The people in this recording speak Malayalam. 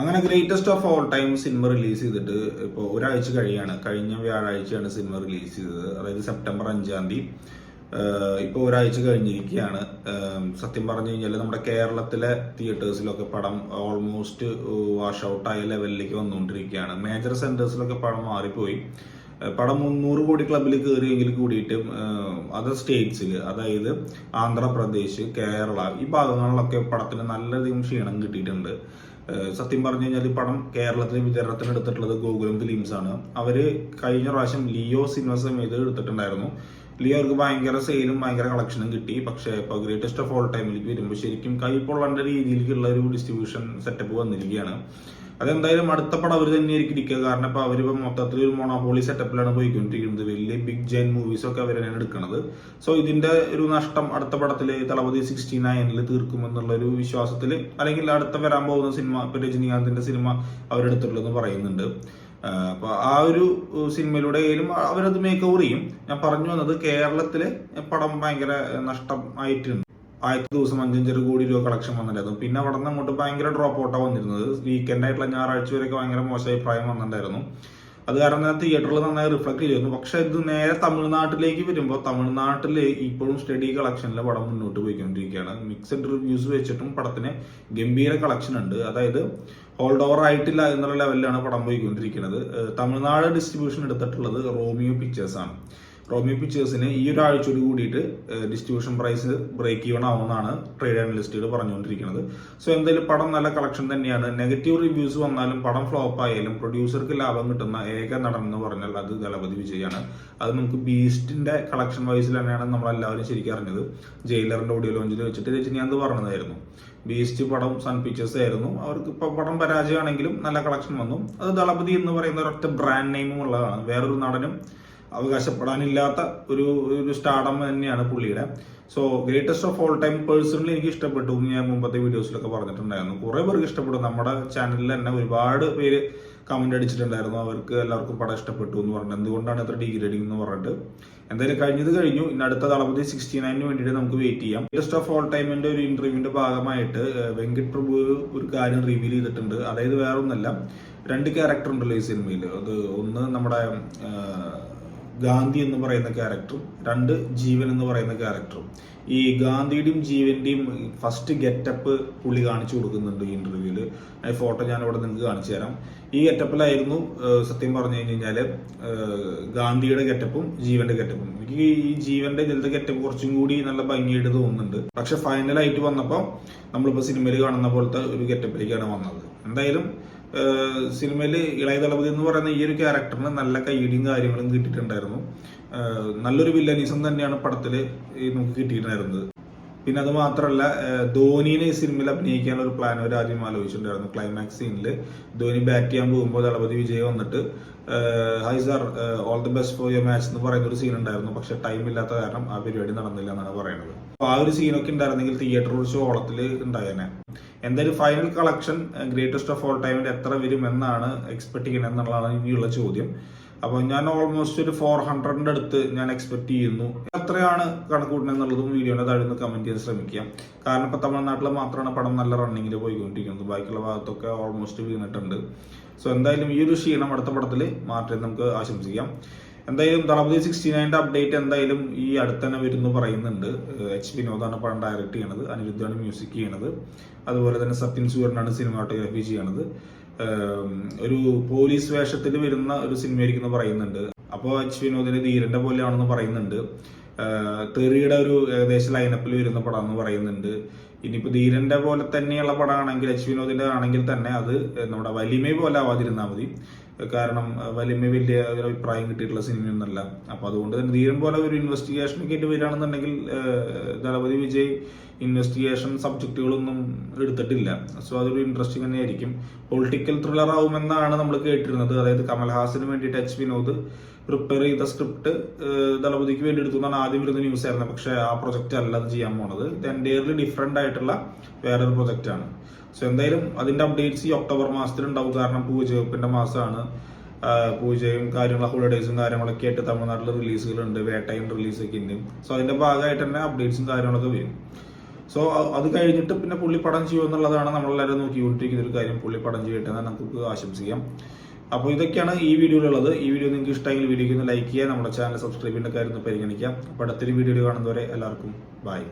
അങ്ങനെ greatest of all time cinema release ചെയ്തിട്ട് ഇപ്പോൾ ഒരാഴ്ച കഴിയാണ്. കഴിഞ്ഞ വ്യാഴാഴ്ചയാണ് സിനിമ റിലീസ് ചെയ്തത്. അതായത് സെപ്റ്റംബർ അഞ്ചാം തീയതി. ഇപ്പോൾ ഒരാഴ്ച കഴിഞ്ഞിരിക്കുകയാണ്. സത്യം പറഞ്ഞു കഴിഞ്ഞാൽ നമ്മുടെ കേരളത്തിലെ തിയേറ്റേഴ്സിലൊക്കെ പടം ഓൾമോസ്റ്റ് വാഷ് ഔട്ടായ ലെവലിലേക്ക് വന്നുകൊണ്ടിരിക്കുകയാണ്. മേജർ സെന്റേഴ്സിലൊക്കെ പടം മാറിപ്പോയി. പടം മുന്നൂറ് കോടി ക്ലബിൽ കയറിയെങ്കിൽ കൂടിയിട്ടും അതർ സ്റ്റേറ്റ്സിൽ അതായത് ആന്ധ്രാപ്രദേശ് കേരള ഈ ഭാഗങ്ങളിലൊക്കെ പടത്തിന് നല്ലധികം ക്ഷീണം കിട്ടിയിട്ടുണ്ട്. സത്യം പറഞ്ഞു കഴിഞ്ഞാൽ പടം കേരളത്തിൽ വിതരണത്തിന് എടുത്തിട്ടുള്ളത് ഗോകുലം ഫിലിംസ് ആണ് അവർ കഴിഞ്ഞ പ്രാവശ്യം ലിയോ സിനിമ സമയത്ത് എടുത്തിട്ടുണ്ടായിരുന്നു. ലിയോ അവർക്ക് ഭയങ്കര സെയിലും ഭയങ്കര കളക്ഷനും കിട്ടി. പക്ഷേ ഇപ്പോൾ ഗ്രേറ്റസ്റ്റ് ഓഫ് ഓൾ ടൈമിലേക്ക് വരുമ്പോൾ ശരിക്കും കൈ പൊള്ളേണ്ട രീതിയിലേക്കുള്ള ഒരു ഡിസ്ട്രിബ്യൂഷൻ സെറ്റപ്പ് വന്നിരിക്കുകയാണ്. അതെന്തായാലും അടുത്ത പടം അവർ തന്നെയായിരിക്കും ഇരിക്കുക. കാരണം ഇപ്പോൾ അവരിപ്പോൾ മൊത്തത്തിൽ ഒരു മൊണോപോളി സെറ്റപ്പിലാണ് പോയിക്കൊണ്ടിരിക്കുന്നത്. വലിയ ബിഗ് ജൈൻ മൂവീസ് ഒക്കെ അവർ തന്നെയാണ് എടുക്കുന്നത് സോ ഇതിന്റെ ഒരു നഷ്ടം അടുത്ത പടത്തിൽ തളപതി സിക്സ്റ്റി നയനിൽ തീർക്കുമെന്നുള്ള ഒരു വിശ്വാസത്തിൽ അല്ലെങ്കിൽ അടുത്ത വരാൻ പോകുന്ന സിനിമ ഇപ്പൊ രജനീകാന്തിന്റെ സിനിമ അവരെടുത്തിട്ടുള്ളതെന്ന് പറയുന്നുണ്ട്. ആഹ് അപ്പൊ ആ ഒരു സിനിമയിലൂടെ ആയാലും അവരത് മേക്ക് ഓവർ ചെയ്യും. ഞാൻ പറഞ്ഞു വന്നത് കേരളത്തിലെ പടം ഭയങ്കര നഷ്ടം ആയിട്ടുണ്ട്. ആദ്യത്തെ ദിവസം അഞ്ചഞ്ചര കോടി രൂപ കളക്ഷൻ വന്നിട്ടുണ്ടായിരുന്നു പിന്നെ അവിടെ നിന്ന് അങ്ങോട്ട് ഭയങ്കര ഡ്രോപ്പ് ഔട്ടാണ് വന്നിരുന്നത്. വീക്കെൻഡ് ആയിട്ടുള്ള ഞായറാഴ്ച വരെയൊക്കെ ഭയങ്കര മോശം അഭിപ്രായം വന്നിട്ടുണ്ടായിരുന്നു. അത് കാരണം തിയേറ്ററിൽ നന്നായി റിഫ്ലക്ട് ചെയ്യുന്നു പക്ഷെ ഇത് നേരെ തമിഴ്നാട്ടിലേക്ക് വരുമ്പോൾ തമിഴ്നാട്ടിൽ ഇപ്പോഴും സ്റ്റഡി കളക്ഷനിൽ പടം മുന്നോട്ട് പോയിക്കൊണ്ടിരിക്കുകയാണ്. മിക്സഡ് റിവ്യൂസ് വെച്ചിട്ടും പടത്തിന് ഗംഭീര കളക്ഷൻ ഉണ്ട്. അതായത് ഹോൾഡ് ഓവർ ആയിട്ടില്ല എന്നുള്ള ലെവലിലാണ് പടം പോയിക്കൊണ്ടിരിക്കുന്നത്. തമിഴ്നാട് ഡിസ്ട്രിബ്യൂഷൻ എടുത്തിട്ടുള്ളത് റോമിയോ പിക്ചേഴ്സ് ആണ്. റോമിയോ പിക്ചേഴ്സിന് ഈ ഒരാഴ്ചയോട് കൂടിയിട്ട് ഡിസ്ട്രിബ്യൂഷൻ പ്രൈസ് ബ്രേക്ക് ഈവൺ ആവുമെന്നാണ് ട്രേഡ് അനലിസ്റ്റുകൾ പറഞ്ഞുകൊണ്ടിരിക്കുന്നത്. സോ എന്തായാലും പടം നല്ല കളക്ഷൻ തന്നെയാണ്. നെഗറ്റീവ് റിവ്യൂസ് വന്നാലും പടം ഫ്ലോപ്പ് ആയാലും പ്രൊഡ്യൂസർക്ക് ലാഭം കിട്ടുന്ന ഏക നടൻ എന്ന് പറഞ്ഞാൽ അത് ദളപതി വിജയാണ്. അത് നമുക്ക് ബീസ്റ്റിന്റെ കളക്ഷൻ വൈസിൽ തന്നെയാണ് നമ്മളെല്ലാവരും ശരിക്കും അറിഞ്ഞത്. ജയിലറിന്റെ ഓഡിയോ ലോഞ്ചിൽ വെച്ചിട്ട് രജനീകാന്ത് പറഞ്ഞതായിരുന്നു. ബീസ്റ്റ് പടം സൺ പിക്ചേഴ്സ് ആയിരുന്നു. അവർക്ക് ഇപ്പൊ പടം പരാജയമാണെങ്കിലും നല്ല കളക്ഷൻ വന്നു. അത് ദളപതി എന്ന് പറയുന്ന ഒരൊറ്റ ബ്രാൻഡ് നെയിമും ഉള്ളതാണ്. വേറൊരു നടനും അവകാശപ്പെടാനില്ലാത്ത ഒരു ഒരു സ്റ്റാർഡം തന്നെയാണ് പുള്ളിയുടെ. So greatest of all time personally എനിക്ക് ഇഷ്ടപ്പെട്ടു ഞാൻ മുമ്പത്തെ വീഡിയോസിലൊക്കെ പറഞ്ഞിട്ടുണ്ടായിരുന്നു. കുറേ പേർക്ക് ഇഷ്ടപ്പെടും നമ്മുടെ ചാനലിൽ തന്നെ ഒരുപാട് പേര് കമന്റ് അടിച്ചിട്ടുണ്ടായിരുന്നു. അവർക്ക് എല്ലാവർക്കും പടം ഇഷ്ടപ്പെട്ടു എന്ന് പറഞ്ഞു എന്തുകൊണ്ടാണ് ഇത്ര ഡിഗ്രേഡിംഗ് എന്ന് പറഞ്ഞിട്ട്? എന്തായാലും കഴിഞ്ഞത് കഴിഞ്ഞു. ഇനി അടുത്ത തളപതി സിക്സ്റ്റി നയനിന് വേണ്ടിയിട്ട് നമുക്ക് വെയിറ്റ് ചെയ്യാം. ഗ്രേറ്റസ്റ്റ് ഓഫ് ഓൾ ടൈമിന്റെ ഒരു ഇന്റർവ്യൂവിന്റെ ഭാഗമായിട്ട് വെങ്കിട് പ്രഭു ഒരു കാര്യം റിവീൽ ചെയ്തിട്ടുണ്ട്. അതായത് വേറൊന്നല്ല രണ്ട് ക്യാരക്ടർ ഉണ്ടല്ലോ ഈ സിനിമയിൽ അത് ഒന്ന് നമ്മുടെ ഗാന്ധി എന്ന് പറയുന്ന ക്യാരക്ടറും രണ്ട് ജീവൻ എന്ന് പറയുന്ന ക്യാരക്ടറും ഈ ഗാന്ധിയുടെയും ജീവന്റെയും ഫസ്റ്റ് ഗെറ്റപ്പ് പുള്ളി കാണിച്ചു കൊടുക്കുന്നുണ്ട് ഈ ഇന്റർവ്യൂവിൽ ഫോട്ടോ ഞാൻ ഇവിടെ നിങ്ങൾക്ക് കാണിച്ചു തരാം. ഈ ഗെറ്റപ്പിലായിരുന്നു സത്യം പറഞ്ഞു കഴിഞ്ഞു കഴിഞ്ഞാൽ ഗാന്ധിയുടെ ഗെറ്റപ്പും ജീവന്റെ ഗെറ്റപ്പും എനിക്ക് ഈ ജീവന്റെ ഇതിലത്തെ ഗെറ്റപ്പ് കുറച്ചും കൂടി നല്ല ഭംഗിയായിട്ട് തോന്നുന്നുണ്ട്. പക്ഷെ ഫൈനലായിട്ട് വന്നപ്പോൾ നമ്മളിപ്പോൾ സിനിമയിൽ കാണുന്ന പോലത്തെ ഒരു ഗെറ്റപ്പിലേക്കാണ് വന്നത്. എന്തായാലും സിനിമയിൽ ഇളയ ദളപതി എന്ന് പറയുന്ന ഈ ഒരു ക്യാരക്ടറിന് നല്ല കൈയിടിയും കാര്യങ്ങളും കിട്ടിയിട്ടുണ്ടായിരുന്നു. നല്ലൊരു വില്ലനീസം തന്നെയാണ് പടത്തിൽ നമുക്ക് കിട്ടിയിട്ടുണ്ടായിരുന്നത്. പിന്നെ അത് മാത്രമല്ല ധോനിനെ ഈ സിനിമയിൽ അഭിനയിക്കാനുള്ള ഒരു പ്ലാൻ അവർ ആദ്യം ആലോചിച്ചിട്ടുണ്ടായിരുന്നു. ക്ലൈമാക്സ് സീനിൽ ധോനി ബാറ്റ് ചെയ്യാൻ പോകുമ്പോൾ ദളപതി വിജയം വന്നിട്ട് hi sir all the best for your match എന്ന് പറയുന്ന ഒരു സീൻ ഉണ്ടായിരുന്നു. പക്ഷെ ടൈം ഇല്ലാത്ത കാരണം ആ പരിപാടി നടന്നില്ല എന്നാണ് പറയുന്നത്. അപ്പൊ ആ ഒരു സീനൊക്കെ ഉണ്ടായിരുന്നെങ്കിൽ തിയേറ്റർ ഒഴിച്ച് ഓളത്തിൽ ഉണ്ടായേനെ. എന്തായാലും final collection greatest of all ടൈമിൽ എത്ര വരും എന്നാണ് എക്സ്പെക്ട് ചെയ്യുന്നത് എന്നുള്ളതാണ് ഇനിയുള്ള ചോദ്യം. അപ്പോൾ ഞാൻ ഓൾമോസ്റ്റ് ഒരു ഫോർ ഹൺഡ്രഡിന്റെ അടുത്ത് ഞാൻ എക്സ്പെക്ട് ചെയ്യുന്നു. എത്രയാണ് കണക്കൂട്ടുന്നത് എന്നുള്ളതും വീഡിയോയുടെ താഴെ കമന്റ് ചെയ്യാൻ ശ്രമിക്കാം. കാരണം ഇപ്പൊ തമിഴ്നാട്ടിൽ മാത്രമാണ് പടം നല്ല റണ്ണിങ്ങിൽ പോയിക്കൊണ്ടിരിക്കുന്നത്. ബാക്കിയുള്ള ഭാഗത്തൊക്കെ ഓൾമോസ്റ്റ് വീണിട്ടുണ്ട്. സോ എന്തായാലും ഈ ഒരു ക്ഷീണം അടുത്ത പടത്തിൽ മാറ്റി നമുക്ക് ആശംസിക്കാം. എന്തായാലും തളപതി സിക്സ്റ്റി നയന്റെ അപ്ഡേറ്റ് എന്തായാലും ഈ അടുത്ത് തന്നെ വരുന്നു പറയുന്നുണ്ട്. എച്ച് വിനോദാണ് പടം ഡയറക്റ്റ് ചെയ്യണത് അനിരുദ്ധാണ് മ്യൂസിക് ചെയ്യണത്. അതുപോലെ തന്നെ സത്യൻ സൂര്യനാണ് സിനിമാറ്റോഗ്രാഫി ചെയ്യണത്. ഒരു പോലീസ് വേഷത്തിൽ വരുന്ന ഒരു സിനിമയായിരിക്കും എന്ന് പറയുന്നുണ്ട്. അപ്പോൾ എച്ച് വിനോദിന്റെ ധീരന്റെ പോലെയാണെന്ന് പറയുന്നുണ്ട്. തെറിയുടെ ഒരു ഏകദേശം ലൈനപ്പിൽ വരുന്ന പടം എന്ന് പറയുന്നുണ്ട്. ഇനിയിപ്പോൾ ധീരന്റെ പോലെ തന്നെയുള്ള പടമാണെങ്കിൽ എച്ച് വിനോദിന്റെ ആണെങ്കിൽ തന്നെ അത് നമ്മുടെ വലിമ പോലെ ആവാതിരുന്നാൽ മതി. കാരണം വലിയ വലിയ ഒരു അഭിപ്രായം കിട്ടിയിട്ടുള്ള സിനിമയൊന്നുമല്ല. അപ്പൊ അതുകൊണ്ട് തന്നെ ധീരൻ പോലെ ഒരു ഇൻവെസ്റ്റിഗേഷൻ ഒക്കെ ആയിട്ട് വരികയാണെന്നുണ്ടെങ്കിൽ ദളപതി വിജയ് ഇൻവെസ്റ്റിഗേഷൻ സബ്ജക്റ്റുകളൊന്നും എടുത്തിട്ടില്ല. സോ അതൊരു ഇൻട്രസ്റ്റിംഗ് തന്നെയായിരിക്കും. പൊളിറ്റിക്കൽ ത്രില്ലർ ആവുമെന്നാണ് നമ്മൾ കേട്ടിരുന്നത്. അതായത് കമൽഹാസിന് വേണ്ടിയിട്ട് എച്ച് വിനോദ് പ്രിപ്പയർ ചെയ്ത സ്ക്രിപ്റ്റ് ദളപതിക്ക് വേണ്ടി എടുത്തു എന്നാണ് ആദ്യം വരുന്ന ന്യൂസ് ആയിരുന്നത്. പക്ഷേ ആ പ്രൊജക്റ്റ് അല്ല അത് ചെയ്യാൻ പോണത്. എന്റെയർലി ഡിഫറെന്റ് ആയിട്ടുള്ള വേറൊരു പ്രൊജക്റ്റ് ആണ്. സോ എന്തായാലും അതിന്റെ അപ്ഡേറ്റ്സ് ഈ ഒക്ടോബർ മാസത്തിൽ ഉണ്ടാവും. കാരണം പൂജവെപ്പിന്റെ മാസമാണ് പൂജയും കാര്യങ്ങളും ഹോളിഡേയ്സും കാര്യങ്ങളൊക്കെ ആയിട്ട് തമിഴ്നാട്ടിൽ റിലീസുകളുണ്ട് വേട്ടയും റിലീസൊക്കെ ഉണ്ട്. സോ അതിന്റെ ഭാഗമായിട്ട് തന്നെ അപ്ഡേറ്റ്സും കാര്യങ്ങളൊക്കെ വരും. സോ അത് കഴിഞ്ഞിട്ട് പിന്നെ പുള്ളി പടം ചെയ്യുമെന്നുള്ളതാണ് നമ്മളെല്ലാവരും നോക്കിക്കൊണ്ടിരിക്കുന്ന ഒരു കാര്യം. പുള്ളി പടം ചെയ്യട്ടെ എന്ന് നമുക്ക് ആശംസിക്കാം. അപ്പോൾ ഇതൊക്കെയാണ് ഈ വീഡിയോയിലുള്ളത്. ഈ വീഡിയോ നിങ്ങൾക്ക് ഇഷ്ടമെങ്കിൽ വീഡിയോക്ക് ഒന്ന് ലൈക്ക് ചെയ്യുക നമ്മുടെ ചാനൽ സബ്സ്ക്രൈബ് ചെയ്യേണ്ട കാര്യം ഒന്ന് പരിഗണിക്കാം. അപ്പോൾ അടുത്തൊരു വീഡിയോയിൽ കാണുന്നവരെ എല്ലാവർക്കും ബൈ